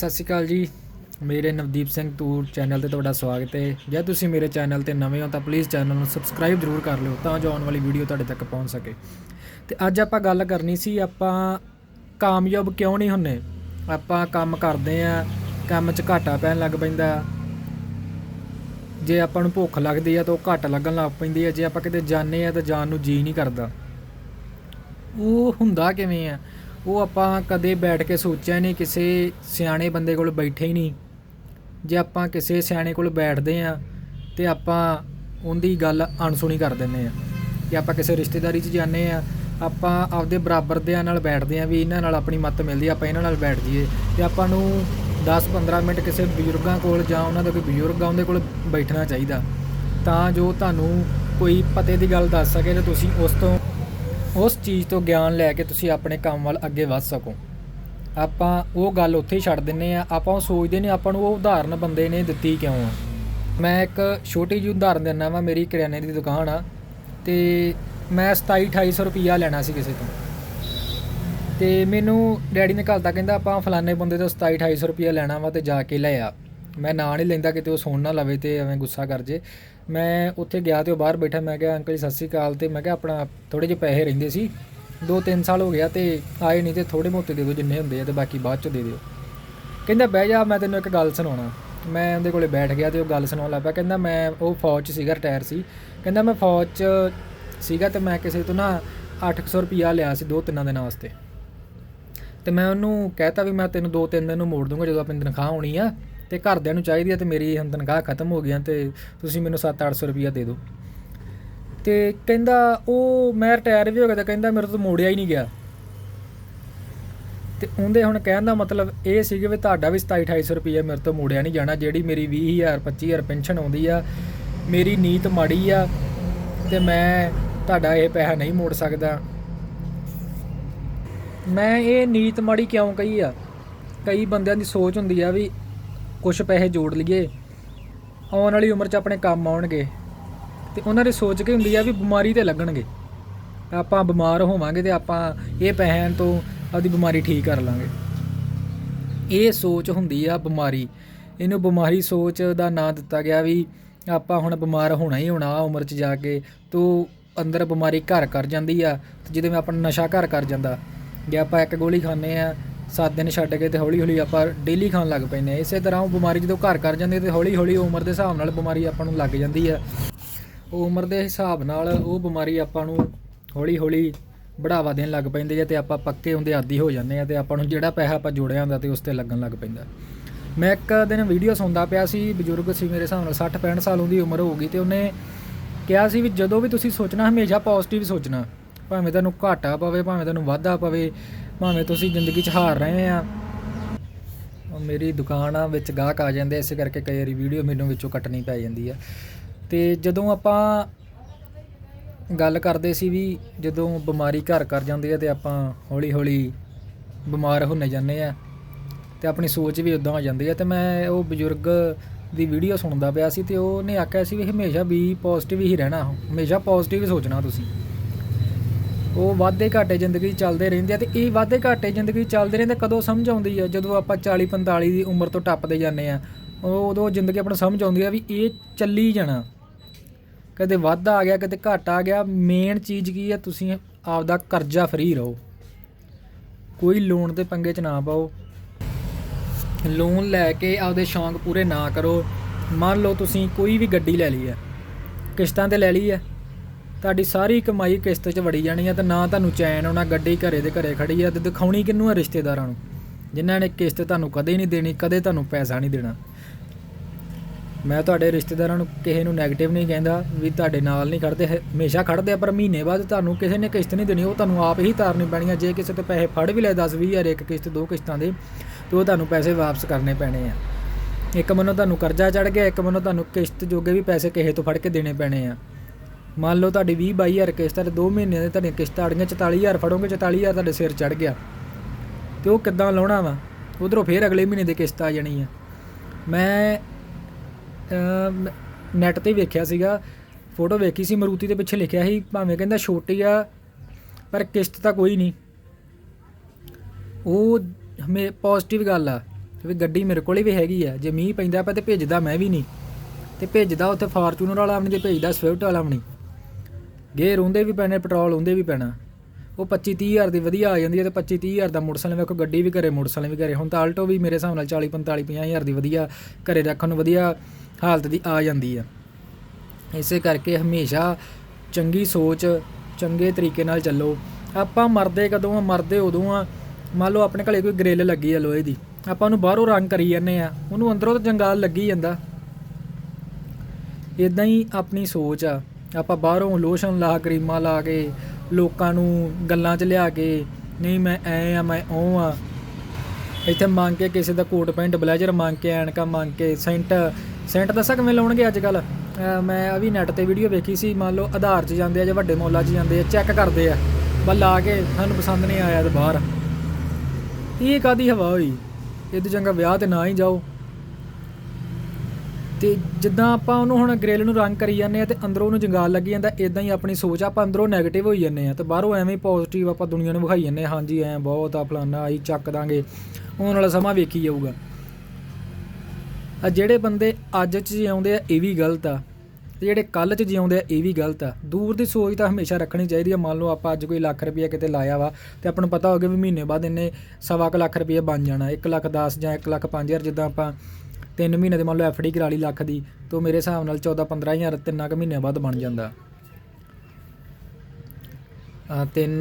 ਸਤਿ ਸ਼੍ਰੀ ਅਕਾਲ ਜੀ। ਮੇਰੇ ਨਵਦੀਪ ਸਿੰਘ ਤੂਰ ਚੈਨਲ ਤੇ ਤੁਹਾਡਾ ਸਵਾਗਤ ਹੈ। ਜੇ ਤੁਸੀਂ ਮੇਰੇ ਚੈਨਲ ਤੇ ਨਵੇਂ ਹੋ ਤਾਂ ਪਲੀਜ਼ ਚੈਨਲ ਨੂੰ ਸਬਸਕ੍ਰਾਈਬ ਜ਼ਰੂਰ ਕਰ ਲਿਓ ਤਾਂ ਜੋ ਆਉਣ ਵਾਲੀ ਵੀਡੀਓ ਤੁਹਾਡੇ ਤੱਕ ਪਹੁੰਚ ਸਕੇ। ਤੇ ਅੱਜ ਆਪਾਂ ਗੱਲ ਕਰਨੀ ਸੀ, ਆਪਾਂ ਕਾਮਯਾਬ ਕਿਉਂ ਨਹੀਂ ਹੁੰਨੇ? ਆਪਾਂ ਕੰਮ ਕਰਦੇ ਆ ਕੰਮ 'ਚ ਘਾਟਾ ਪੈਣ ਲੱਗ ਪੈਂਦਾ। ਜੇ ਆਪਾਂ ਨੂੰ ਭੁੱਖ ਲੱਗਦੀ ਆ ਤਾਂ ਉਹ ਘੱਟ ਲੱਗਣ ਲੱਗ ਪੈਂਦੀ ਆ। ਜੇ ਆਪਾਂ ਕਿਤੇ ਜਾਂਦੇ ਆ ਤਾਂ ਜਾਣ ਨੂੰ ਜੀ ਨਹੀਂ ਕਰਦਾ। ਉਹ ਹੁੰਦਾ ਕਿਵੇਂ ਆ? ਉਹ ਆਪਾਂ ਕਦੇ ਬੈਠ ਕੇ ਸੋਚਿਆ ਨਹੀਂ, ਕਿਸੇ ਸਿਆਣੇ ਬੰਦੇ ਕੋਲ ਬੈਠੇ ਹੀ ਨਹੀਂ। ਜੇ ਆਪਾਂ ਕਿਸੇ ਸਿਆਣੇ ਕੋਲ ਬੈਠਦੇ ਆ ਤੇ ਆਪਾਂ ਉਹਦੀ ਗੱਲ ਅਣਸੁਣੀ ਕਰ ਦਿੰਦੇ ਆ ਕਿ ਆਪਾਂ ਕਿਸੇ ਰਿਸ਼ਤੇਦਾਰੀ 'ਚ ਜਾਂਦੇ ਆ ਆਪਾਂ ਆਪਦੇ ਬਰਾਬਰ ਦਿਆਂ ਨਾਲ ਬੈਠਦੇ ਆ ਵੀ ਇਹਨਾਂ ਨਾਲ ਆਪਣੀ ਮੱਤ ਮਿਲਦੀ ਆਪਾਂ ਇਹਨਾਂ ਨਾਲ ਬੈਠ ਜਾਈਏ। ਤੇ ਆਪਾਂ ਨੂੰ 10-15 ਮਿੰਟ ਕਿਸੇ ਬਜ਼ੁਰਗਾਂ ਕੋਲ ਜਾਂ ਉਹਨਾਂ ਦਾ ਕੋਈ ਬਜ਼ੁਰਗ ਆ, ਉਹਦੇ ਕੋਲ ਬੈਠਣਾ ਚਾਹੀਦਾ। ਤਾਂ ਜੋ ਤੁਹਾਨੂੰ ਕੋਈ ਪਤੇ ਦੀ ਗੱਲ ਦੱਸ ਸਕੇ ਤੇ ਤੁਸੀਂ ਉਸ ਤੋਂ ਉਸ ਚੀਜ਼ ਤੋਂ ਗਿਆਨ ਲੈ ਕੇ ਤੁਸੀਂ ਆਪਣੇ ਕੰਮ ਵੱਲ ਅੱਗੇ ਵਧ ਸਕੋ। ਆਪਾਂ ਉਹ ਗੱਲ ਉੱਥੇ ਹੀ ਛੱਡ ਦਿੰਨੇ ਆ ਆਪਾਂ ਉਹ ਸੋਚਦੇ ਨਹੀਂ, ਆਪਾਂ ਨੂੰ ਉਹ ਉਦਾਹਰਨ ਬੰਦੇ ਨੇ ਦਿੱਤੀ ਕਿਉਂ ਆ। ਮੈਂ ਇੱਕ ਛੋਟੀ ਜਿਹੀ ਉਦਾਹਰਨ ਦਿੰਦਾ ਵਾ, ਮੇਰੀ ਕਰਿਆਨੇ ਦੀ ਦੁਕਾਨ ਆ ਤੇ ਮੈਂ 27 2800 ਰੁਪਈਆ ਲੈਣਾ ਸੀ ਕਿਸੇ ਤੋਂ। ਤੇ ਮੈਨੂੰ ਡੈਡੀ ਨੇ ਘਰ ਦਾ ਕਹਿੰਦਾ, ਆਪਾਂ ਫਲਾਣੇ ਬੰਦੇ ਤੋਂ 27 2800 ਰੁਪਈਆ ਲੈਣਾ ਵਾ ਤੇ ਜਾ ਕੇ ਲੈ ਆ। ਮੈਂ ਨਾਂ ਨਹੀਂ ਲੈਂਦਾ ਕਿਤੇ ਉਹ ਸੁਣ ਨਾ ਲਵੇ ਤੇ ਐਵੇਂ ਗੁੱਸਾ ਕਰ ਜੇ। ਮੈਂ ਉੱਥੇ ਗਿਆ ਤੇ ਉਹ ਬਾਹਰ ਬੈਠਾ, ਮੈਂ ਕਿਹਾ, ਅੰਕਲ ਜੀ, ਸਤਿ ਸ਼੍ਰੀ ਅਕਾਲ। ਤੇ ਮੈਂ ਕਿਹਾ, ਆਪਣਾ ਥੋੜੇ ਜਿਹੇ ਪੈਸੇ ਰਹਿੰਦੇ ਸੀ। 2-3 ਸਾਲ ਹੋ ਗਿਆ ਤੇ ਆਏ ਨਹੀਂ ਤੇ ਥੋੜੇ ਮੋਟੇ ਦੇ ਦਿਓ, ਜਿੰਨੇ ਹੁੰਦੇ ਆ ਤੇ ਬਾਕੀ ਬਾਅਦ ਚ ਦੇ ਦਿਓ। ਕਹਿੰਦਾ, ਬਹਿ ਜਾ, ਮੈਂ ਤੈਨੂੰ ਇੱਕ ਗੱਲ ਸੁਣਾਉਣਾ। ਮੈਂ ਉਹਦੇ ਕੋਲੇ ਬੈਠ ਗਿਆ ਤੇ ਉਹ ਗੱਲ ਸੁਣਾਉਣ ਲੱਗ ਪਿਆ। ਕਹਿੰਦਾ, ਮੈਂ ਉਹ ਫੌਜ 'ਚ ਸੀਗਾ, ਰਿਟਾਇਰ ਸੀ। ਕਹਿੰਦਾ, ਮੈਂ ਫੌਜ 'ਚ ਸੀਗਾ ਤੇ ਮੈਂ ਕਿਸੇ ਤੋਂ ਨਾ 800 ਰੁਪਿਆ ਲਿਆ ਸੀ ਦੋ ਤਿੰਨਾਂ ਦਿਨਾਂ ਵਾਸਤੇ। ਤੇ ਮੈਂ ਉਹਨੂੰ ਕਹਿਤਾ ਵੀ ਮੈਂ ਤੈਨੂੰ ਦੋ ਤਿੰਨ ਦਿਨ ਨੂੰ ਮੋੜ ਦੂੰਗਾ ਜਦੋਂ ਆਪਣੀ ਤਨਖਾਹ ਹੋਣੀ ਆ। ਤੇ ਘਰਦਿਆਂ ਨੂੰ ਚਾਹੀਦੀ ਆ ਤੇ ਮੇਰੀ ਹੁਣ ਤਨਖਾਹ ਖਤਮ ਹੋ ਗਈਆਂ ਤੇ ਤੁਸੀਂ ਮੈਨੂੰ 7-800 ਰੁਪਿਆ ਦੇ ਦਿਓ। ਤੇ ਕਹਿੰਦਾ ਉਹ ਮੈਂ ਰਿਟਾਇਰ ਵੀ ਹੋ ਗਿਆ ਤਾਂ ਕਹਿੰਦਾ ਮੇਰੇ ਤੋਂ ਮੋੜਿਆ ਹੀ ਨਹੀਂ ਗਿਆ। ਤੇ ਉਹਦੇ ਹੁਣ ਕਹਿਣ ਦਾ ਮਤਲਬ ਇਹ ਸੀ ਵੀ ਤੁਹਾਡਾ ਵੀ 27 2800 ਰੁਪਏ ਮੇਰੇ ਤੋਂ ਮੋੜਿਆ ਨਹੀਂ ਜਾਣਾ, ਜਿਹੜੀ ਮੇਰੀ 20000 25000 ਪੈਨਸ਼ਨ ਆਉਂਦੀ ਆ, ਮੇਰੀ ਨੀਤ ਮਾੜੀ ਆ ਤੇ ਮੈਂ ਤੁਹਾਡਾ ਇਹ ਪੈਸਾ ਨਹੀਂ ਮੋੜ ਸਕਦਾ। ਮੈਂ ਇਹ ਨੀਤ ਮਾੜੀ ਕਿਉਂ ਕਹੀ ਆ? ਕਈ ਬੰਦਿਆਂ ਦੀ ਸੋਚ ਹੁੰਦੀ ਆ ਵੀ ਕੁਝ ਪੈਸੇ ਜੋੜ ਲਈਏ, ਆਉਣ ਵਾਲੀ ਉਮਰ 'ਚ ਆਪਣੇ ਕੰਮ ਆਉਣਗੇ। ਤੇ ਉਹਨਾਂ ਦੀ ਸੋਚ ਕੀ ਹੁੰਦੀ ਆ ਵੀ ਬਿਮਾਰੀ ਤੇ ਲੱਗਣਗੇ। ਆਪਾਂ ਬਿਮਾਰ ਹੋਵਾਂਗੇ ਤੇ ਆਪਾਂ ਇਹ ਪੈਸਿਆਂ ਤੋਂ ਆਪਦੀ ਬਿਮਾਰੀ ਠੀਕ ਕਰ ਲਾਂਗੇ। ਇਹ ਸੋਚ ਹੁੰਦੀ ਆ ਬਿਮਾਰੀ। ਇਹਨੂੰ ਬਿਮਾਰੀ ਸੋਚ ਦਾ ਨਾਂ ਦਿੱਤਾ ਗਿਆ ਵੀ ਆਪਾਂ ਹੁਣ ਬਿਮਾਰ ਹੋਣਾ ਹੀ ਹੋਣਾ ਆਹ ਉਮਰ 'ਚ ਜਾ ਕੇ, ਤੋ ਅੰਦਰ ਬਿਮਾਰੀ ਘਰ ਕਰ ਜਾਂਦੀ ਆ। ਤੇ ਜਿਹਦੇ ਵਿੱਚ ਆਪਣਾ ਨਸ਼ਾ ਘਰ ਕਰ ਜਾਂਦਾ, ਜੇ ਆਪਾਂ ਇੱਕ ਗੋਲੀ ਖਾਂਦੇ ਆ 7 ਦਿਨ ਛੱਡ ਕੇ ਤੇ ਹੌਲੀ ਹੌਲੀ ਆਪਾਂ ਡੇਲੀ ਖਾਣ ਲੱਗ ਪੈਂਦੇ ਆ। ਇਸੇ ਤਰ੍ਹਾਂ ਉਹ ਬਿਮਾਰੀ ਜਦੋਂ ਘਰ ਕਰ ਜਾਂਦੀ ਹੈ ਤੇ ਹੌਲੀ ਹੌਲੀ ਉਮਰ ਦੇ ਹਿਸਾਬ ਨਾਲ ਬਿਮਾਰੀ ਆਪਾਂ ਨੂੰ ਲੱਗ ਜਾਂਦੀ ਆ। ਉਹ ਉਮਰ ਦੇ ਹਿਸਾਬ ਨਾਲ ਉਹ ਬਿਮਾਰੀ ਆਪਾਂ ਨੂੰ ਹੌਲੀ ਹੌਲੀ ਬੜਾਵਾ ਦੇਣ ਲੱਗ ਪੈਂਦੀ ਹੈ ਤੇ ਆਪਾਂ ਪੱਕੇ ਹੁੰਦੇ ਆਦੀ ਹੋ ਜਾਂਦੇ ਆ ਤੇ ਆਪਾਂ ਨੂੰ ਜਿਹੜਾ ਪੈਸਾ ਆਪਾਂ ਜੋੜਿਆ ਹੁੰਦਾ ਤੇ ਉਸ ਤੇ ਲੱਗਣ ਲੱਗ ਪੈਂਦਾ। ਮੈਂ ਇੱਕ ਦਿਨ ਵੀਡੀਓ ਸੁਣਦਾ ਪਿਆ ਸੀ, ਬਜ਼ੁਰਗ ਸੀ ਮੇਰੇ ਹਿਸਾਬ ਨਾਲ 60 65 ਸਾਲ ਉਹਦੀ ਉਮਰ ਹੋ ਗਈ ਤੇ ਉਹਨੇ ਕਿਹਾ ਸੀ ਵੀ ਜਦੋਂ ਵੀ ਤੁਸੀਂ ਸੋਚਣਾ ਹਮੇਸ਼ਾ ਪੋਜ਼ਿਟਿਵ ਸੋਚਣਾ। ਭਾਵੇਂ ਤੁਹਾਨੂੰ ਘਾਟਾ ਪਵੇ, ਭਾਵੇਂ ਤੁਹਾਨੂੰ ਵਾਧਾ ਪਵੇ ਭਾਵੇਂ ਤੁਸੀਂ ਜ਼ਿੰਦਗੀ 'ਚ ਹਾਰ ਰਹੇ ਆ। ਮੇਰੀ ਦੁਕਾਨ ਆ ਵਿੱਚ ਗਾਹਕ ਆ ਜਾਂਦੇ, ਇਸੇ ਕਰਕੇ ਕਈ ਵਾਰੀ ਵੀਡੀਓ ਮੈਨੂੰ ਵਿੱਚੋਂ ਕੱਟਣੀ ਪੈ ਜਾਂਦੀ ਆ। ਤੇ ਜਦੋਂ ਆਪਾਂ ਗੱਲ ਕਰਦੇ ਸੀ ਵੀ ਜਦੋਂ ਬਿਮਾਰੀ ਘਰ ਕਰ ਜਾਂਦੀ ਹੈ ਤੇ ਆਪਾਂ ਹੌਲੀ ਹੌਲੀ ਬਿਮਾਰ ਹੁੰਨੇ ਜਾਂਦੇ ਆ ਤੇ ਆਪਣੀ ਸੋਚ ਵੀ ਉਦਾਂ ਹੋ ਜਾਂਦੀ ਹੈ ਤੇ ਮੈਂ ਉਹ ਬਜ਼ੁਰਗ ਦੀ ਵੀਡੀਓ ਸੁਣਦਾ ਪਿਆ ਸੀ ਤੇ ਉਹਨੇ ਆਖਿਆ ਸੀ ਵੀ ਹਮੇਸ਼ਾ ਵੀ ਪੋਜ਼ਿਟਿਵ ਹੀ ਰਹਿਣਾ, ਹਮੇਸ਼ਾ ਪੋਜ਼ਿਟਿਵ ਹੀ ਸੋਚਣਾ ਤੁਸੀਂ। ਉਹ ਵਾਧੇ ਘਾਟੇ ਜ਼ਿੰਦਗੀ 'ਚ ਚੱਲਦੇ ਰਹਿੰਦੇ ਆ ਤੇ ਇਹ ਵਾਧੇ ਘਾਟੇ ਜ਼ਿੰਦਗੀ 'ਚ ਚੱਲਦੇ ਰਹਿੰਦੇ ਕਦੋਂ ਸਮਝ ਆਉਂਦੀ ਆ? ਜਦੋਂ ਆਪਾਂ 40 45 ਦੀ ਉਮਰ ਤੋਂ ਟੱਪਦੇ ਜਾਂਦੇ ਆ, ਉਹ ਉਦੋਂ ਜ਼ਿੰਦਗੀ ਆਪਣਾ ਸਮਝ ਆਉਂਦੀ ਆ ਵੀ ਇਹ ਚੱਲੀ ਜਾਣਾ। ਕਦੇ ਵਾਧਾ ਆ ਗਿਆ, ਕਦੇ ਘਾਟਾ ਆ ਗਿਆ ਮੇਨ ਚੀਜ਼ ਕੀ ਹੈ ਤੁਸੀਂ ਆਪਦਾ ਕਰਜ਼ਾ ਫਰੀ ਰਹੋ। ਕੋਈ ਲੋਨ ਦੇ ਪੰਗੇ 'ਚ ਨਾ ਪਾਓ। ਲੋਨ ਲੈ ਕੇ ਆਪਦੇ ਸ਼ੌਂਕ ਪੂਰੇ ਨਾ ਕਰੋ। ਮੰਨ ਲਓ ਤੁਸੀਂ ਕੋਈ ਵੀ ਗੱਡੀ ਲੈ ਲਈ ਹੈ ਕਿਸ਼ਤਾਂ ਤੇ ਲੈ ਲਈ ਹੈ ਤੁਹਾਡੀ ਸਾਰੀ ਕਮਾਈ ਕਿਸ਼ਤ 'ਚ ਵੜੀ ਜਾਣੀ ਆ ਤੇ ਨਾ ਤੁਹਾਨੂੰ ਚੈਨ ਆਉਣਾ, ਗੱਡੀ ਘਰੇ ਦੇ ਘਰੇ ਖੜੀ ਹੈ ਤੇ ਦਿਖਾਉਣੀ ਕਿਹਨੂੰ ਆ ਰਿਸ਼ਤੇਦਾਰਾਂ ਨੂੰ? ਜਿਨ੍ਹਾਂ ਨੇ ਕਿਸ਼ਤ ਤੁਹਾਨੂੰ ਕਦੇ ਨਹੀਂ ਦੇਣੀ, ਕਦੇ ਤੁਹਾਨੂੰ ਪੈਸਾ ਨਹੀਂ ਦੇਣਾ। ਮੈਂ ਤੁਹਾਡੇ ਰਿਸ਼ਤੇਦਾਰਾਂ ਨੂੰ ਕਿਸੇ ਨੂੰ 네ਗੇਟਿਵ ਨਹੀਂ ਕਹਿੰਦਾ ਵੀ ਤੁਹਾਡੇ ਨਾਲ ਨਹੀਂ ਖੜਦੇ ਹਮੇਸ਼ਾ ਖੜਦੇ ਆ, ਪਰ ਮਹੀਨੇ ਬਾਅਦ ਤੁਹਾਨੂੰ ਕਿਸੇ ਨੇ ਕਿਸ਼ਤ ਨਹੀਂ ਦੇਣੀ, ਉਹ ਤੁਹਾਨੂੰ ਆਪ ਹੀ ਤਾਰਨੀ ਪੈਣੀ ਆ। ਜੇ ਕਿਸੇ ਤੋਂ ਪੈਸੇ ਫੜ ਵੀ ਲਏ 10 20 ਹਜ਼ਾਰ ਇੱਕ ਕਿਸ਼ਤ, ਦੋ ਕਿਸ਼ਤਾਂ ਦੇ, ਤੇ ਉਹ ਤੁਹਾਨੂੰ ਪੈਸੇ ਵਾਪਸ ਕਰਨੇ ਪੈਣੇ ਆ। ਇੱਕ ਮੰਨੋ ਤੁਹਾਨੂੰ ਕਰਜ਼ਾ ਚੜ ਗਿਆ, ਇੱਕ ਮੰਨੋ ਤੁਹਾਨੂੰ ਕਿਸ਼ਤ ਜੋਗੇ ਵੀ ਪੈਸੇ ਕਿਸੇ ਤੋਂ ਫੜ ਕੇ ਦੇਣੇ ਪੈਣੇ ਆ। ਮੰਨ ਲਓ ਤੁਹਾਡੀ 20 22000 ਕਿਸ਼ਤ ਹੈ ਤੇ 2 ਮਹੀਨਿਆਂ ਦੇ ਤੁਹਾਡੀਆਂ ਕਿਸ਼ਤਾਂ ਆੜੀਆਂ 44000 ਫੜੋਗੇ 44000 ਤੁਹਾਡੇ ਸਿਰ ਚੜ ਗਿਆ। ਤੇ ਉਹ ਕਿੱਦਾਂ ਲਾਉਣਾ ਵਾ? ਉਧਰੋਂ ਫੇਰ ਅਗਲੇ ਮਹੀਨੇ ਦੀ ਕਿਸ਼ਤ ਆ ਜਾਣੀ ਆ। ਮੈਂ ਨੈਟ ਤੇ ਵੇਖਿਆ ਸੀਗਾ। ਫੋਟੋ ਵੇਖੀ ਸੀ, ਮਰੂਤੀ ਦੇ ਪਿੱਛੇ ਲਿਖਿਆ ਸੀ, ਭਾਵੇਂ ਕਹਿੰਦਾ ਛੋਟੀ ਆ, ਪਰ ਕਿਸ਼ਤ ਤਾਂ ਕੋਈ ਨਹੀਂ। ਉਹ ਹਮੇ ਪੋਜ਼ਿਟਿਵ ਗੱਲ ਆ ਵੀ ਗੱਡੀ ਮੇਰੇ ਕੋਲੇ ਵੀ ਹੈਗੀ ਆ। ਜੇ ਮੀਂਹ ਪੈਂਦਾ ਪਿਆ ਤੇ ਭੇਜਦਾ ਮੈਂ ਵੀ ਨਹੀਂ। ਤੇ ਭੇਜਦਾ ਉੱਥੇ ਫਾਰਚੂਨਰ ਵਾਲਾ ਵੀ ਨਹੀਂ ਤੇ ਭੇਜਦਾ ਸਵਿਫਟ ਵਾਲਾ ਵੀ ਨਹੀਂ ਗੇਅਰ ਹੁੰਦੇ ਵੀ ਪੈਣੇ, ਪੈਟਰੋਲ ਹੁੰਦੇ ਵੀ ਪੈਣਾ। ਉਹ 25 30 ਹਜ਼ਾਰ ਦੀ ਵਧੀਆ ਆ ਜਾਂਦੀ ਹੈ ਤੇ 25 30 ਹਜ਼ਾਰ ਦਾ ਮੋਟਰਸਾਈਕਲ, ਵੇਖੋ ਗੱਡੀ ਵੀ ਘਰੇ ਮੋਟਰਸਾਈਕਲ ਵੀ ਘਰੇ। ਹੁਣ ਤਾਂ ਆਲਟੋ ਵੀ ਮੇਰੇ ਹਿਸਾਬ ਨਾਲ 40 45 50 ਹਜ਼ਾਰ ਦੀ ਵਧੀਆ ਘਰੇ ਰੱਖਣ ਨੂੰ ਵਧੀਆ ਹਾਲਤ ਦੀ ਆ ਜਾਂਦੀ ਆ ਇਸੇ ਕਰਕੇ ਹਮੇਸ਼ਾ ਚੰਗੀ ਸੋਚ, ਚੰਗੇ ਤਰੀਕੇ ਨਾਲ ਚੱਲੋ। ਆਪਾਂ ਮਰਦੇ ਕਦੋਂ ਆ? ਮਰਦੇ ਉਦੋਂ ਆ। ਮੰਨ ਲਓ ਆਪਣੇ ਘਰੇ ਕੋਈ ਗ੍ਰਿਲ ਲੱਗੀ ਆ ਲੋਹੇ ਦੀ। ਆਪਾਂ ਉਹਨੂੰ ਬਾਹਰੋਂ ਰੰਗ ਕਰੀ ਜਾਂਦੇ ਆ। ਉਹਨੂੰ ਅੰਦਰੋਂ ਤਾਂ ਜੰਗਾਲ ਲੱਗੀ ਜਾਂਦਾ। ਇਦਾਂ ਹੀ ਆਪਣੀ ਸੋਚ ਆ। ਆਪਾਂ ਬਾਹਰੋਂ ਲੋਸ਼ਨ ਲਾ ਕਰੀਮਾਂ ਲਾ ਕੇ, ਲੋਕਾਂ ਨੂੰ ਗੱਲਾਂ 'ਚ ਲਿਆ ਕੇ, ਨਹੀਂ ਮੈਂ ਐ ਆ, ਮੈਂ ਉਹ ਆ। ਇੱਥੇ ਮੰਗ ਕੇ ਕਿਸੇ ਦਾ ਕੋਟ ਪੈਂਟ, ਬਲੇਜ਼ਰ ਮੰਗ ਕੇ, ਐਨਕਾ ਮੰਗ ਕੇ, ਸੈਂਟ ਸੈਂਟ ਦੱਸਾਂ ਕਿਵੇਂ ਲਾਉਣਗੇ ਅੱਜ ਕੱਲ ਮੈਂ ਆ ਵੀ ਨੈਟ ਤੇ ਵੀਡੀਓ ਵੇਖੀ ਸੀ, ਮੰਨ ਲਓ ਆਧਾਰ 'ਚ ਜਾਂਦੇ ਆ ਜਾਂ ਵੱਡੇ ਮੌਲਾਂ 'ਚ ਜਾਂਦੇ ਆ ਚੈੱਕ ਕਰਦੇ ਆ। ਬਸ ਲਾ ਕੇ ਸਾਨੂੰ ਪਸੰਦ ਨਹੀਂ ਆਇਆ ਤੇ ਬਾਹਰ। ਇਹ ਕਾਦੀ ਹਵਾ ਹੋਈ? ਇਹ ਤੋਂ ਚੰਗਾ ਵਿਆਹ ਤੇ ਨਾ ਹੀ ਜਾਓ। ਤੇ ਜਿੱਦਾਂ ਆਪਾਂ ਉਹਨੂੰ ਹੁਣ ਗ੍ਰਿਲ ਨੂੰ ਰੰਗ ਕਰੀ ਜਾਂਦੇ ਆ ਤੇ ਅੰਦਰੋਂ ਉਹਨੂੰ ਜੰਗਾਲ ਲੱਗੀ ਜਾਂਦਾ ਇਦਾਂ ਹੀ ਆਪਣੀ ਸੋਚ ਆਪਾਂ ਅੰਦਰੋਂ 네ਗੇਟਿਵ ਹੋਈ ਜਾਂਦੇ ਆ ਤੇ ਬਾਹਰੋਂ ਐਵੇਂ ਹੀ ਪੋਜ਼ਿਟਿਵ ਆਪਾਂ ਦੁਨੀਆ ਨੂੰ ਵਿਖਾਈ ਜਾਂਦੇ ਆ, ਹਾਂਜੀ ਐ ਬਹੁਤ ਆ ਫਲਾਨਾ ਆਈ ਚੱਕ ਦਾਂਗੇ, ਆਉਣ ਵਾਲਾ ਸਮਾਂ ਵੇਖੀ ਜਾਊਗਾ। ਆ ਜਿਹੜੇ ਬੰਦੇ ਅੱਜ ਚ ਜਿਉਂਦੇ ਆ, ਇਹ ਵੀ ਗਲਤ ਆ, ਤੇ ਜਿਹੜੇ ਕੱਲ ਚ ਜਿਉਂਦੇ ਆ, ਇਹ ਵੀ ਗਲਤ ਆ। ਦੂਰ ਦੀ ਸੋਚ ਤਾਂ ਹਮੇਸ਼ਾ ਰੱਖਣੀ ਚਾਹੀਦੀ ਆ, ਮੰਨ ਲਓ ਆਪਾਂ ਅੱਜ ਕੋਈ ਲੱਖ ਰੁਪਏ ਕਿਤੇ ਲਾਇਆ ਵਾ ਤੇ ਆਪਾਂ ਨੂੰ ਪਤਾ ਹੋਵੇ ਵੀ ਮਹੀਨੇ ਬਾਅਦ ਇਹਨੇ ਸਵਾ ਕੁ ਲੱਖ ਰੁਪਏ ਬਣ ਜਾਣਾ 1 ਲੱਖ 10 ਜਾਂ 1 ਲੱਖ 5000 ਜਿੱਦਾਂ ਆਪਾਂ 3 ਮਹੀਨੇ ਦੇ ਮੰਨ ਲਓ ਐਫਡੀ ਕਰਾ ਲਈ ਲੱਖ ਦੀ, ਤੋਂ ਮੇਰੇ ਹਿਸਾਬ ਨਾਲ 14 15000 ਤਿੰਨਾਂ ਕੁ ਮਹੀਨਿਆਂ ਬਾਅਦ ਬਣ ਜਾਂਦਾ। ਆ 3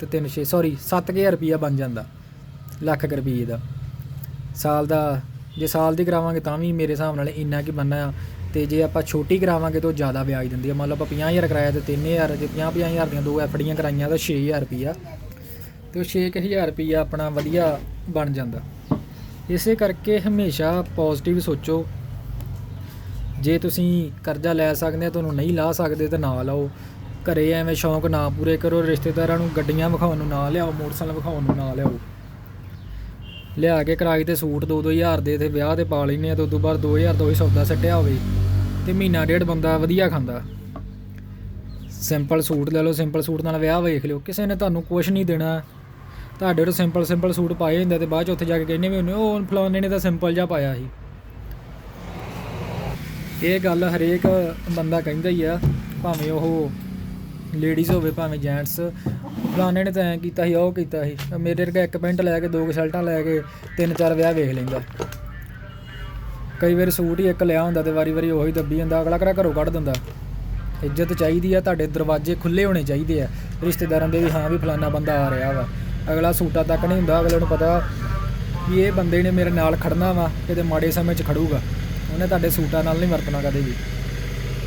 ਤੇ 3 6 ਸੌਰੀ 7000 ਰੁਪਿਆ ਬਣ ਜਾਂਦਾ, ਲੱਖ ਕੁ ਰੁਪਏ ਦਾ। ਸਾਲ ਦਾ, ਜੇ ਸਾਲ ਦੀ ਕਰਾਵਾਂਗੇ ਤਾਂ ਵੀ ਮੇਰੇ ਹਿਸਾਬ ਨਾਲ ਇੰਨਾ ਕੀ ਬਣਨਾ ਆ, ਤੇ ਜੇ ਆਪਾਂ ਛੋਟੀ ਕਰਾਵਾਂਗੇ ਤਾਂ ਉਹ ਜ਼ਿਆਦਾ ਵਿਆਜ ਦਿੰਦੀ ਆ। ਮੰਨ ਲਓ ਆਪਾਂ 50000 ਕਰਾਇਆ ਤੇ 3000 ਜੇ 50 50000 ਦੀਆਂ ਦੋ ਐਫਡੀਆਂ ਕਰਾਈਆਂ ਤਾਂ 6000 ਰੁਪਿਆ ਤੇ ਉਹ 6000 ਰੁਪਿਆ ਆਪਣਾ ਵਧੀਆ ਬਣ ਜਾਂਦਾ। ਇਸੇ ਕਰਕੇ ਹਮੇਸ਼ਾ ਪੋਜ਼ਿਟਿਵ ਸੋਚੋ। ਜੇ ਤੁਸੀਂ ਕਰਜ਼ਾ ਲੈ ਸਕਦੇ ਆ, ਤੁਹਾਨੂੰ ਨਹੀਂ ਲਾ ਸਕਦੇ ਤਾਂ ਨਾ ਲਾਓ। ਘਰੇ ਐਵੇਂ ਸ਼ੌਂਕ ਨਾ ਪੂਰੇ ਕਰੋ, ਰਿਸ਼ਤੇਦਾਰਾਂ ਨੂੰ ਗੱਡੀਆਂ ਵਿਖਾਉਣ ਨੂੰ ਨਾ ਲਿਆਓ, ਮੋਟਰਸਾਈਕਲ ਵਿਖਾਉਣ ਨੂੰ ਨਾ ਲਿਆਓ। ਲਿਆ ਕੇ ਕਿਰਾਏ ਤੇ ਸੂਟ 2-2000 ਦੇ ਤੇ ਵਿਆਹ ਤੇ ਪਾ ਲੈਨੇ ਆ, ਤੇ ਉਦੋਂ ਬਾਅਦ 2000 ਦਾ ਹੀ ਸੌਦਾ ਸੱਟਿਆ ਹੋਵੇ ਤੇ ਮਹੀਨਾ ਡੇਢ ਬੰਦਾ ਵਧੀਆ ਖਾਂਦਾ। ਸਿੰਪਲ ਸੂਟ ਲੈ ਲਓ ਸਿੰਪਲ ਸੂਟ ਨਾਲ ਵਿਆਹ ਵੇਖ ਲਿਓ, ਕਿਸੇ ਨੇ ਤੁਹਾਨੂੰ ਕੁਝ ਨਹੀਂ ਦੇਣਾ। ਤੁਹਾਡੇ ਤੋਂ ਸਿੰਪਲ ਸਿੰਪਲ ਸੂਟ ਪਾਏ ਹੁੰਦੇ ਤੇ ਬਾਅਦ ਚ ਉੱਥੇ ਜਾ ਕੇ ਕਹਿੰਦੇ ਵੀ ਉਹਨੇ ਉਹ ਫਲਾਣੇ ਨੇ ਤਾਂ ਸਿੰਪਲ ਜਿਹਾ ਪਾਇਆ ਸੀ। ਇਹ ਗੱਲ ਹਰੇਕ ਬੰਦਾ ਕਹਿੰਦਾ ਹੀ ਆ, ਭਾਵੇਂ ਉਹ ਲੇਡੀਜ਼ ਹੋਵੇ, ਭਾਵੇਂ ਜੈਂਟਸ ਫਲਾਣੇ ਨੇ ਤਾਂ ਐਂ ਕੀਤਾ ਸੀ, ਉਹ ਕੀਤਾ ਸੀ। ਮੇਰੇ ਵਰਗਾ ਇੱਕ ਪੈਂਟ ਲੈ ਕੇ, ਦੋ ਕੁ ਸ਼ਰਟਾਂ ਲੈ ਕੇ, ਤਿੰਨ ਚਾਰ ਵਿਆਹ ਵੇਖ ਲੈਂਦਾ। ਕਈ ਵਾਰ ਸੂਟ ਹੀ ਇੱਕ ਲਿਆ ਹੁੰਦਾ ਤੇ ਵਾਰੀ-ਵਾਰੀ ਉਹੀ ਦੱਬੀ ਜਾਂਦਾ, ਅਗਲਾ ਕਰਾ ਘਰੋਂ ਕੱਢ ਦਿੰਦਾ। ਇੱਜ਼ਤ ਚਾਹੀਦੀ ਆ, ਤੁਹਾਡੇ ਦਰਵਾਜ਼ੇ ਖੁੱਲੇ ਹੋਣੇ ਚਾਹੀਦੇ ਆ। ਰਿਸ਼ਤੇਦਾਰਾਂ ਦੇ ਵੀ ਹਾਂ ਵੀ ਫਲਾਨਾ ਬੰਦਾ ਆ ਰਿਹਾ ਵਾ। ਅਗਲਾ ਸੂਟਾਂ ਤੱਕ ਨਹੀਂ ਹੁੰਦਾ। ਅਗਲੇ ਨੂੰ ਪਤਾ ਵੀ ਇਹ ਬੰਦੇ ਨੇ ਮੇਰੇ ਨਾਲ ਖੜਨਾ ਵਾ ਕਿਤੇ ਮਾੜੇ ਸਮੇਂ 'ਚ ਖੜੂਗਾ। ਉਹਨੇ ਤੁਹਾਡੇ ਸੂਟਾਂ ਨਾਲ ਨਹੀਂ ਵਰਤਣਾ ਕਦੇ ਵੀ।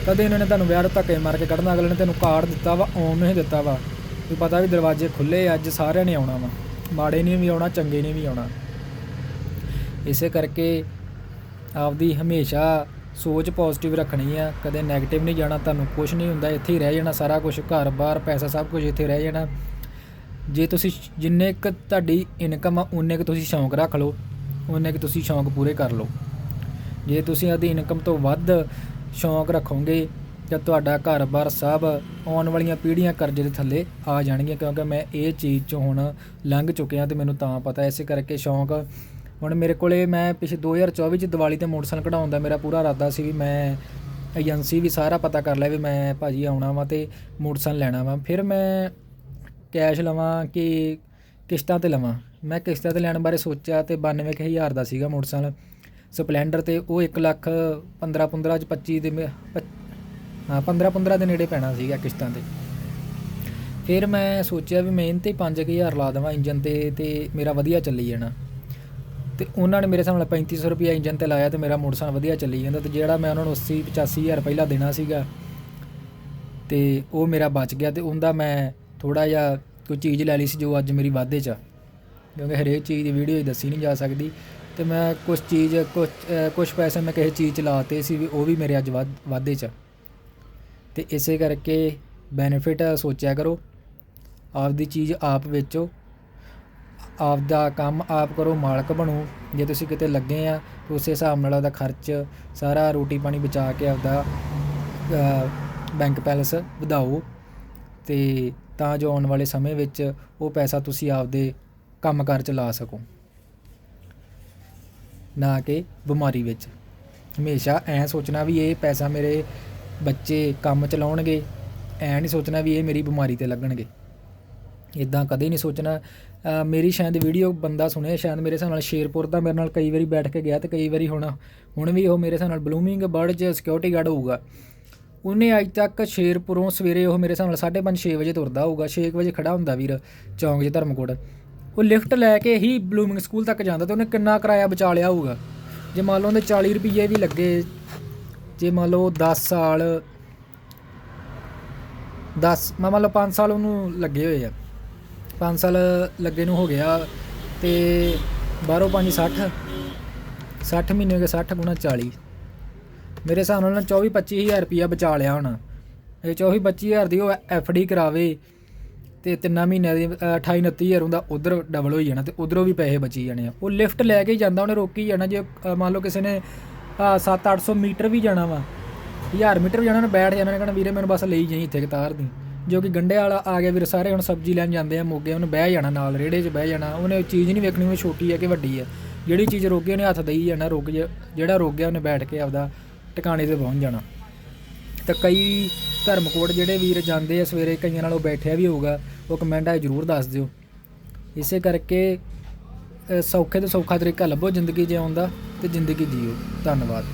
ਕਦੇ ਇਹਨਾਂ ਨੇ ਤੁਹਾਨੂੰ ਵਿਆਹ ਧੱਕੇ ਮਾਰ ਕੇ ਕੱਢਣਾ ਅਗਲੇ ਨੇ ਤੈਨੂੰ ਕਾਰਡ ਦਿੱਤਾ ਵਾ ਆਉਣ ਨੂੰ ਹੀ ਦਿੱਤਾ ਵਾ। ਵੀ ਪਤਾ ਵੀ ਦਰਵਾਜ਼ੇ ਖੁੱਲੇ ਆ, ਅੱਜ ਸਾਰਿਆਂ ਨੇ ਆਉਣਾ ਵਾ। ਮਾੜੇ ਨੇ ਵੀ ਆਉਣਾ ਚੰਗੇ ਨੇ ਵੀ ਆਉਣਾ। ਇਸੇ ਕਰਕੇ ਆਪਦੀ ਹਮੇਸ਼ਾ ਸੋਚ ਪੋਜ਼ਿਟਿਵ ਰੱਖਣੀ ਆ। ਕਦੇ 네ਗੇਟਿਵ ਨਹੀਂ ਜਾਣਾ ਤੁਹਾਨੂੰ ਕੁਝ ਨਹੀਂ ਹੁੰਦਾ ਇੱਥੇ ਹੀ ਰਹਿ ਜਾਣਾ ਸਾਰਾ ਕੁਝ ਘਰ-ਬਾਰ ਪੈਸਾ ਸਭ ਕੁਝ ਇੱਥੇ ਰਹਿ ਜਾਣਾ। ਜੇ ਤੁਸੀਂ ਜਿੰਨੇ ਕ ਤੁਹਾਡੀ ਇਨਕਮ ਆ ਉਨੇ ਕ ਤੁਸੀਂ ਸ਼ੌਂਕ ਰੱਖ ਲਓ ਉਨੇ ਕ ਤੁਸੀਂ ਸ਼ੌਂਕ ਪੂਰੇ ਕਰ ਲਓ। ਜੇ ਤੁਸੀਂ ਆਪਦੀ ਇਨਕਮ ਤੋਂ ਵੱਧ ਸ਼ੌਂਕ ਰੱਖੋਗੇ, ਤਾਂ ਤੁਹਾਡਾ ਘਰ-ਬਾਰ ਸਭ ਆਉਣ ਵਾਲੀਆਂ ਪੀੜ੍ਹੀਆਂ ਕਰਜ਼ੇ ਦੇ ਥੱਲੇ ਆ ਜਾਣਗੀਆਂ, ਕਿਉਂਕਿ ਮੈਂ ਇਹ ਚੀਜ਼ 'ਚੋਂ ਹੁਣ ਲੰਘ ਚੁੱਕਿਆ ਤੇ ਮੈਨੂੰ ਤਾਂ ਪਤਾ, ਇਸੇ ਕਰਕੇ ਸ਼ੌਂਕ। ਹੁਣ ਮੇਰੇ ਕੋਲੇ ਮੈਂ ਪਿਛੇ 2024 ਚ ਦੀਵਾਲੀ ਤੇ ਮੋਟਰਸਾਈਕਲ ਕਢਾਉਣ ਦਾ ਮੇਰਾ ਪੂਰਾ ਇਰਾਦਾ ਸੀ ਵੀ ਮੈਂ ਏਜੰਸੀ ਵੀ ਸਾਰਾ ਪਤਾ ਕਰ ਲਿਆ ਵੀ ਮੈਂ ਭਾਜੀ ਆਉਣਾ ਵਾ ਤੇ ਮੋਟਰਸਾਈਕਲ ਲੈਣਾ ਵਾ। ਫਿਰ ਮੈਂ ਕੈਸ਼ ਲਵਾਂ ਕਿ ਕਿਸ਼ਤਾਂ ਤੇ ਲਵਾਂ? ਮੈਂ ਕਿਸ਼ਤਾਂ ਤੇ ਲੈਣ ਬਾਰੇ ਸੋਚਿਆ ਤੇ 92000 ਦਾ ਸੀਗਾ ਮੋਟਰਸਾਈਕਲ। ਸਪਲੈਂਡਰ ਤੇ ਉਹ 1 ਲੱਖ 15 15 ਚ 25 ਦੇ ਹਾਂ 15 15 ਦੇ ਨੇੜੇ ਪੈਣਾ ਸੀਗਾ ਕਿਸ਼ਤਾਂ ਤੇ। ਫਿਰ ਮੈਂ ਸੋਚਿਆ ਵੀ ਮੈਂ ਇਹਨਾਂ ਤੇ 5000 ਲਾ ਦੇਵਾਂ ਇੰਜਨ ਤੇ ਤੇ ਮੇਰਾ ਵਧੀਆ ਚੱਲੀ ਜਾਣਾ। ਤੇ ਉਹਨਾਂ ਨੇ ਮੇਰੇ ਹਿਸਾਬ ਨਾਲ 3500 ਰੁਪਏ ਇੰਜਨ ਤੇ ਲਾਇਆ ਤੇ ਮੇਰਾ ਮੋਟਰਸਾਈਕਲ ਵਧੀਆ ਚੱਲੀ ਜਾਂਦਾ ਤੇ ਜਿਹੜਾ ਮੈਂ ਉਹਨਾਂ ਨੂੰ 80 85000 ਪਹਿਲਾਂ ਦੇਣਾ ਸੀਗਾ, ਤੇ ਉਹ ਮੇਰਾ ਬਚ ਗਿਆ ਤੇ ਉਹਦਾ ਮੈਂ ਥੋੜਾ ਜਿਹਾ ਕੋਈ ਚੀਜ਼ ਲੈ ਲਈ ਸੀ ਜੋ ਅੱਜ ਮੇਰੀ ਵਾਧੇ 'ਚ ਆ। ਕਿਉਂਕਿ ਹਰੇਕ ਚੀਜ਼ ਦੀ ਵੀਡੀਓ ਦੱਸੀ ਨਹੀਂ ਜਾ ਸਕਦੀ। ਤੇ ਮੈਂ ਕੁਝ ਚੀਜ਼ ਕੁਝ ਕੁਝ ਪੈਸੇ ਮੈਂ ਕਿਸੇ ਚੀਜ਼ 'ਚ ਲਾਤੇ ਸੀ ਵੀ ਉਹ ਵੀ ਮੇਰੇ ਅੱਜ ਵਾਧ- ਵਾਧੇ 'ਚ ਆ। ਤੇ ਇਸੇ ਕਰਕੇ ਬੈਨੀਫਿਟ ਸੋਚਿਆ ਕਰੋ। ਆਪਦੀ ਚੀਜ਼ ਆਪ ਵੇਚੋ। ਆਪਦਾ ਕੰਮ ਆਪ ਕਰੋ, ਮਾਲਕ ਬਣੋ। ਜੇ ਤੁਸੀਂ ਕਿਤੇ ਲੱਗੇ ਆ, ਤਾਂ ਉਸੇ ਹਿਸਾਬ ਨਾਲ ਉਹਦਾ ਖਰਚ, ਸਾਰਾ ਰੋਟੀ ਪਾਣੀ ਬਚਾ ਕੇ ਆਪਦਾ ਬੈਂਕ ਬੈਲੈਂਸ ਵਧਾਓ। ਤੇ ਤਾਂ ਜੋ ਆਉਣ ਵਾਲੇ ਸਮੇਂ ਵਿੱਚ ਉਹ ਪੈਸਾ ਤੁਸੀਂ ਆਪਦੇ ਕੰਮਕਾਰ ਚ ਲਾ ਸਕੋ। ਨਾ ਕਿ ਬਿਮਾਰੀ ਵਿੱਚ। ਹਮੇਸ਼ਾ ਐ ਸੋਚਣਾ ਵੀ ਇਹ ਪੈਸਾ ਮੇਰੇ ਬੱਚੇ ਕੰਮ ਚਲਾਉਣਗੇ ਐ ਨਹੀਂ ਸੋਚਣਾ ਵੀ ਇਹ ਮੇਰੀ ਬਿਮਾਰੀ ਤੇ ਲੱਗਣਗੇ। ਇਦਾਂ ਕਦੇ ਨਹੀਂ ਸੋਚਣਾ। ਮੇਰੀ ਸ਼ਾਇਦ ਵੀਡੀਓ ਬੰਦਾ ਸੁਣਿਆ ਸ਼ਾਇਦ ਮੇਰੇ ਹਿਸਾਬ ਨਾਲ ਸ਼ੇਰਪੁਰ ਦਾ ਮੇਰੇ ਨਾਲ ਕਈ ਵਾਰੀ ਬੈਠ ਕੇ ਗਿਆ ਤੇ ਕਈ ਵਾਰੀ ਹੁਣ ਹੁਣ ਵੀ ਉਹ ਮੇਰੇ ਹਿਸਾਬ ਨਾਲ ਬਲੂਮਿੰਗ ਬਰਡ 'ਚ ਸਿਕਿਉਰਿਟੀ ਗਾਰਡ ਹੋਊਗਾ। ਉਹਨੇ ਅੱਜ ਤੱਕ ਸ਼ੇਰਪੁਰੋਂ ਸਵੇਰੇ ਉਹ ਮੇਰੇ ਹਿਸਾਬ ਨਾਲ 5:30 6 ਵਜੇ ਤੁਰਦਾ ਹੋਊਗਾ 6 ਵਜੇ ਖੜਾ ਹੁੰਦਾ ਵੀਰ, ਚੌਂਕ 'ਚ ਧਰਮਕੋਟ। ਉਹ ਲਿਫਟ ਲੈ ਕੇ ਹੀ ਬਲੂਮਿੰਗ ਸਕੂਲ ਤੱਕ ਜਾਂਦਾ ਤੇ ਉਹਨੇ ਕਿੰਨਾ ਕਿਰਾਇਆ ਬਚਾ ਲਿਆ ਹੋਊਗਾ? ਜੇ ਮੰਨ ਲਓ ਉਹਦੇ 40 ਰੁਪਏ ਵੀ ਲੱਗੇ, ਜੇ ਮੰਨ ਲਓ 10 ਸਾਲ 10 ਮੈਂ ਮੰਨ ਲਓ 5 ਸਾਲ ਉਹਨੂੰ ਲੱਗੇ ਹੋਏ ਆ। 5 ਸਾਲ ਲੱਗੇ ਨੂੰ ਹੋ ਗਿਆ ਤੇ ਬਾਹਰੋਂ 5 60 60 ਮਹੀਨੇ ਹੋ ਗਏ 60 ਗੁਣਾ 40 ਮੇਰੇ ਹਿਸਾਬ ਨਾਲ 24 25000 ਰੁਪਿਆ ਬਚਾ ਲਿਆ ਹੁਣ। ਇਹ 24 25000 ਦੀ ਉਹ ਡੀ ਕਰਾਵੇ ਤੇ ਤਿੰਨਾਂ ਮਹੀਨਿਆਂ ਦੀ 28 29000 ਹੁੰਦਾ, ਉਧਰ ਡਬਲ ਹੋਈ ਜਾਣਾ ਤੇ ਉਧਰੋਂ ਵੀ ਪੈਸੇ ਬਚੀ ਜਾਣੇ ਆ। ਉਹ ਲਿਫਟ ਲੈ ਕੇ ਹੀ ਜਾਂਦਾ, ਉਹਨੇ ਰੋਕੀ ਜਾਣਾ, ਜੇ ਮੰਨ ਲਓ ਕਿਸੇ ਨੇ 7 800 ਮੀਟਰ ਵੀ ਜਾਣਾ ਵਾ 1000 ਮੀਟਰ ਵੀ ਜਾਣਾ, ਉਹਨੇ ਬੈਠ ਜਾਣਾ ਉਹਨੇ ਕਹਿਣਾ ਵੀਰੇ ਮੈਨੂੰ ਬਸ ਲਈ ਜਾਈ ਇੱਥੇ ਕਤਾਰ ਦੀ। ਜੋ ਕਿ ਗੰਡੇ ਵਾਲਾ ਆ ਗਿਆ ਵੀਰ, ਸਾਰੇ ਹੁਣ ਸਬਜ਼ੀ ਲੈਣ ਜਾਂਦੇ ਆ, ਮੋਗੇ, ਉਹਨੇ ਬਹਿ ਜਾਣਾ ਨਾਲ, ਰੇੜੇ 'ਚ ਬਹਿ ਜਾਣਾ, ਉਹਨੇ ਚੀਜ਼ ਨਹੀਂ ਵੇਖਣੀ, ਉਹ ਛੋਟੀ ਹੈ ਕਿ ਵੱਡੀ ਹੈ ਜਿਹੜੀ ਚੀਜ਼ ਰੋਕੀ, ਉਹਨੇ ਹੱਥ ਦੇਈ ਜਾਣਾ, ਰੁਕ ਜਾ- ਜਿਹੜਾ ਰੁਕ ਗਿਆ, ਉਹਨੇ ਬੈਠ ਕੇ ਆਪਦਾ ਟਿਕਾਣੇ ਤੇ ਪਹੁੰਚ ਜਾਣਾ। ਤਾਂ ਕਈ ਧਰਮਕੋਟ ਜਿਹੜੇ ਵੀਰ ਜਾਂਦੇ ਆ, ਸਵੇਰੇ ਕਈਆਂ ਨਾਲ ਉਹ ਬੈਠਿਆ ਵੀ ਹੋਊਗਾ, ਉਹ ਕਮੈਂਟ ਆ ਜਰੂਰ ਦੱਸ ਦਿਓ। ਇਸੇ ਕਰਕੇ ਸੌਖੇ ਤੋਂ ਸੌਖਾ ਤਰੀਕਾ ਲੱਭੋ ਜ਼ਿੰਦਗੀ ਜਿਉਣ ਦਾ ਤੇ ਜ਼ਿੰਦਗੀ ਜੀਓ। ਧੰਨਵਾਦ।